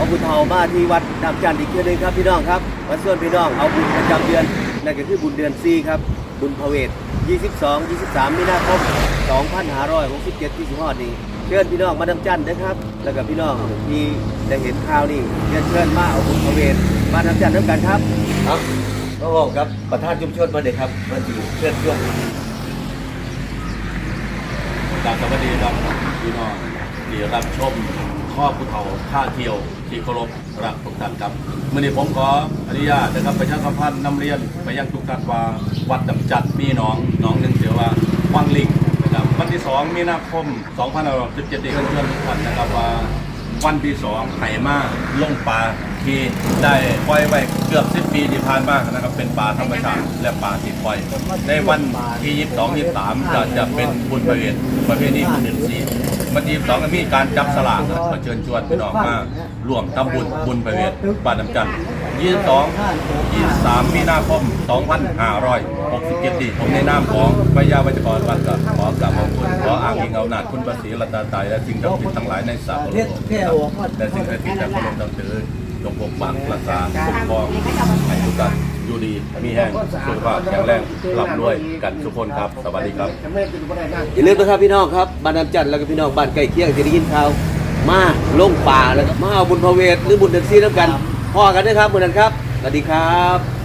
เอาบุญเฮามาที่วัดน้ำจันทร์อีกเทื่อหนึงครับพี่น้องครับมาส่วนพี่น้องเอาบุญประจำเดือนนั่นก็คือบุญเดือนซีครับบุญพระเวท22 23มีนาคม2567ที่สิฮอดนี้เชิญพี่น้องมาน้ำจันทร์นะครับ แล้วก็พี่น้องที่ได้เห็นข่าวนี่เรียนเชิญมาเอาบุญพระเวทมาน้ำจันทร์ด้วยกันครับครับก็บอกครับประธานชุมชนมาเด็กครับมาจีเชิญชวนกราบสวัสดีครับพี่น้องที่รับชม พ่อผู้เฒ่าท่าเที่ยวที่เคารพรักทุกท่านครับเมื่อนี้ผมขออนุญาตนะครับประชาสัมพันธ์นำเรียนไปยังทุกท่านว่าวัดดำจัดมีหน้องหน้องหนึ่งเสียว่าวังลิงนะครับวันที่ 2 มีนาคม2517นี้ก็เชิญทุกท่านนะครับว่า วันที่สองไหมาลงปลาที่ได้ปล่อยไว้เกือบสิบปีที่ผ่านมานะครับ เป็นปลาธรรมชาติและปลาที่ปล่อย ในวันที่ยี่สิบสองยี่สิบสามจะจะเป็นบุญประเวทประเภทนี้บุญเดือนสี่วันที่ยี่สิบสองมีการจับสลากมาเชิญชวนพี่น้องมาร่วมทำบุญบุญประเวทบ้านน้ำจันทร์ยี่สิบสองยี่สิบสามมีนาคมสองพันห้าร้อยหกสิบเจ็ดปีผมในนามของพระยาวัจกรวัดก็ขอกราบ ขออ้างอิงเอาหนาจคุณประสีรัตนตรัยและสิ่งศักดิ์สิทธิ์ทั้งหลายในสากลโลกแต่สิ่งที่ที่แต่พระองค์ต้องถือจงปกปักรักษาคุ้มครองให้ทุกท่านอยู่ดีมีแห้งสุขภาพแข็งแรงร่ำรวยกันทุกคนครับ สวัสดีครับ อย่าลืมนะครับพี่น้องครับบ้านน้ำจันทร์แล้วก็พี่น้องบ้านใกล้เคียงจะได้ยินข่าวมาลงป่าแล้วก็มาเอาบุญพระเวทหรือบุญเดือนซีน้ำกันพ่อกันนะครับเหมือนกันครับสวัสดีครับ